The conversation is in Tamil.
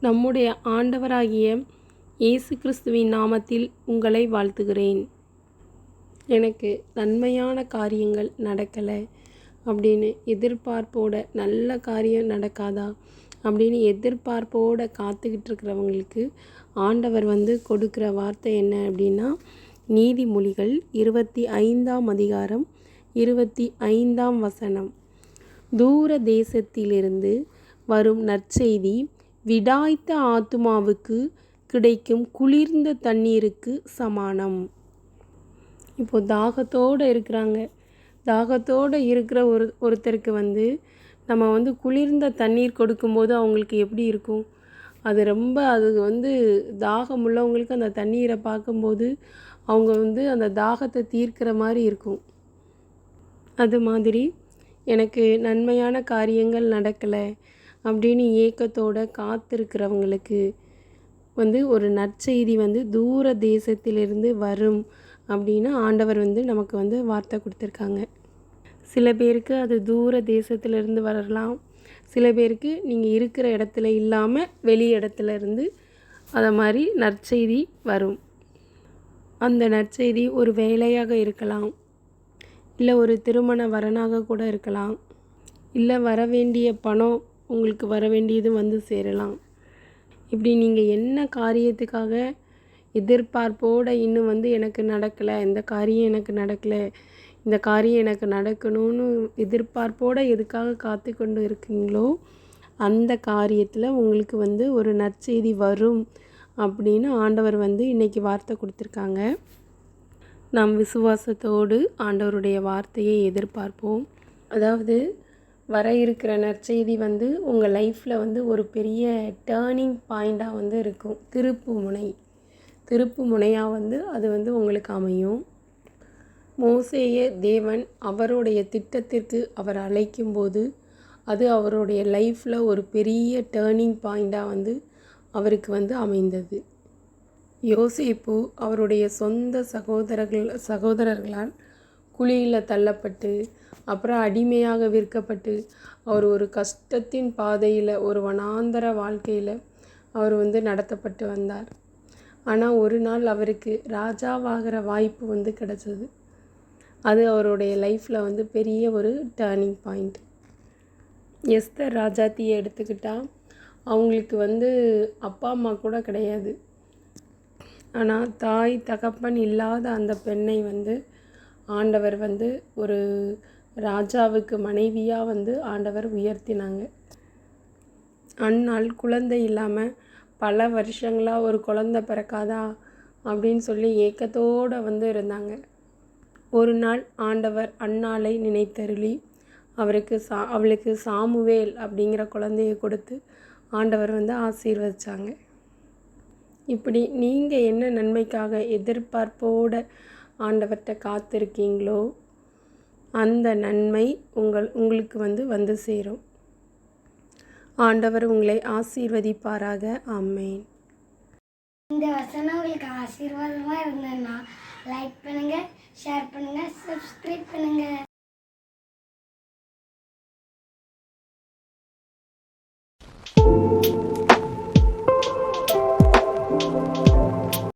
நம்முடைய ஆண்டவராகிய இயேசு கிறிஸ்துவின் நாமத்தில் உங்களை வாழ்த்துகிறேன். எனக்கு நன்மையான காரியங்கள் நடக்கலை. அப்படின்னு எதிர்பார்ப்போட நல்ல காரியம் நடக்காதா? அப்படின்னு எதிர்பார்ப்போட காத்துக்கிட்டு இருக்கிறவங்களுக்கு ஆண்டவர் வந்து கொடுக்குற வார்த்தை என்ன அப்படின்னா நீதிமொழிகள் இருபத்தி ஐந்தாம் அதிகாரம் இருபத்தி ஐந்தாம் வசனம். தூர தேசத்திலிருந்து வரும் நற்செய்தி விடாய்த்த ஆத்துமாவுக்கு கிடைக்கும் குளிர்ந்த தண்ணீருக்கு சமானம். இப்போ தாகத்தோடு இருக்கிறாங்க. தாகத்தோடு இருக்கிற ஒரு ஒருத்தருக்கு வந்து நம்ம வந்து குளிர்ந்த தண்ணீர் கொடுக்கும்போது அவங்களுக்கு எப்படி இருக்கும்? அது ரொம்ப அது வந்து தாகம் உள்ளவங்களுக்கு அந்த தண்ணீரை பார்க்கும்போது அவங்க வந்து அந்த தாகத்தை தீர்க்கிற மாதிரி இருக்கும். அது மாதிரி எனக்கு நன்மையான காரியங்கள் நடக்கலை. அப்படின்னு ஏக்கத்தோட காத்திருக்கிறவங்களுக்கு வந்து ஒரு நற்செய்தி வந்து தூர தேசத்திலிருந்து வரும் அப்படின்னு ஆண்டவர் வந்து நமக்கு வந்து வார்த்தை கொடுத்துருக்காங்க. சில பேருக்கு அது தூர தேசத்திலிருந்து வரலாம். சில பேருக்கு நீங்கள் இருக்கிற இடத்துல இல்லாமல் வெளி இடத்துல இருந்து அதை மாதிரி நற்செய்தி வரும். அந்த நற்செய்தி ஒரு வேலையாக இருக்கலாம். இல்லை ஒரு திருமண வரனாக கூட இருக்கலாம். இல்லை வர வேண்டிய பணம் உங்களுக்கு வர வேண்டியது வந்து சேரலாம். இப்படி நீங்கள் என்ன காரியத்துக்காக எதிர்பார்ப்போடு இன்னும் வந்து எனக்கு நடக்கலை இந்த காரியம் எனக்கு நடக்கலை இந்த காரியம் எனக்கு நடக்கணும்னு எதிர்பார்ப்போடு எதுக்காக காத்து கொண்டு இருக்கீங்களோ அந்த காரியத்தில் உங்களுக்கு வந்து ஒரு நற்செய்தி வரும் அப்படின்னு ஆண்டவர் வந்து இன்றைக்கி வார்த்தை கொடுத்துருக்காங்க. நாம் விசுவாசத்தோடு ஆண்டவருடைய வார்த்தையை எதிர்பார்ப்போம். அதாவது வர இருக்கிற நற்செய்தி வந்து உங்கள் லைஃப்பில் வந்து ஒரு பெரிய டேர்னிங் பாயிண்ட்டாக வந்து இருக்கும். திருப்பு முனை. திருப்பு முனையாக வந்து அது வந்து உங்களுக்கு அமையும். மோசேய தேவன் அவருடைய திட்டத்திற்கு அவர் அழைக்கும்போது அது அவருடைய லைஃப்பில் ஒரு பெரிய டேர்னிங் பாயிண்ட்டாக வந்து அவருக்கு வந்து அமைந்தது. யோசிப்பு அவருடைய சொந்த சகோதரர்கள் சகோதரர்களால் குழியில் தள்ளப்பட்டு அப்புறம் அடிமையாக விற்கப்பட்டு அவர் ஒரு கஷ்டத்தின் பாதையில் ஒரு வனாந்தர வாழ்க்கையில் அவர் வந்து நடத்தப்பட்டு வந்தார். ஆனால் ஒரு நாள் அவருக்கு ராஜாவாகிற வாய்ப்பு வந்து கிடச்சிது. அது அவருடைய லைஃப்பில் வந்து பெரிய ஒரு டேர்னிங் பாயிண்ட் எஸ்தர் ராஜாத்தியை எடுத்துக்கிட்டால் அவங்களுக்கு வந்து அப்பா அம்மா கூட கிடையாது. ஆனால் தாய் தகப்பன் இல்லாத அந்த பெண்ணை வந்து ஆண்டவர் வந்து ஒரு ராஜாவுக்கு மனைவியாக வந்து ஆண்டவர் உயர்த்தினாங்க. அந்நாள் குழந்தை இல்லாமல் பல வருஷங்களாக ஒரு குழந்த பிறக்காதா அப்படின்னு சொல்லி ஏக்கத்தோடு வந்து இருந்தாங்க. ஒரு நாள் ஆண்டவர் அன்னாலை நினைத்தருளி அவருக்கு சா அவளுக்கு சாமுவேல் அப்படிங்கிற குழந்தைய கொடுத்து ஆண்டவர் வந்து ஆசீர்வதிச்சாங்க. இப்படி நீங்கள் என்ன நன்மைக்காக எதிர்பார்ப்போடு ஆண்டவர்கிட்ட காத்திருக்கீங்களோ அந்த நன்மை உங்கள் உங்களுக்கு வந்து வந்து சேரும். ஆண்டவர் உங்களை ஆசீர்வதிப்பாராக. அம்மேன் இந்த வசனம் உங்களுக்கு ஆசீர்வாதமாக இருந்ததுன்னா லைக் பண்ணுங்கள் ஷேர் பண்ணுங்கள் சப்ஸ்கிரைப் பண்ணுங்கள்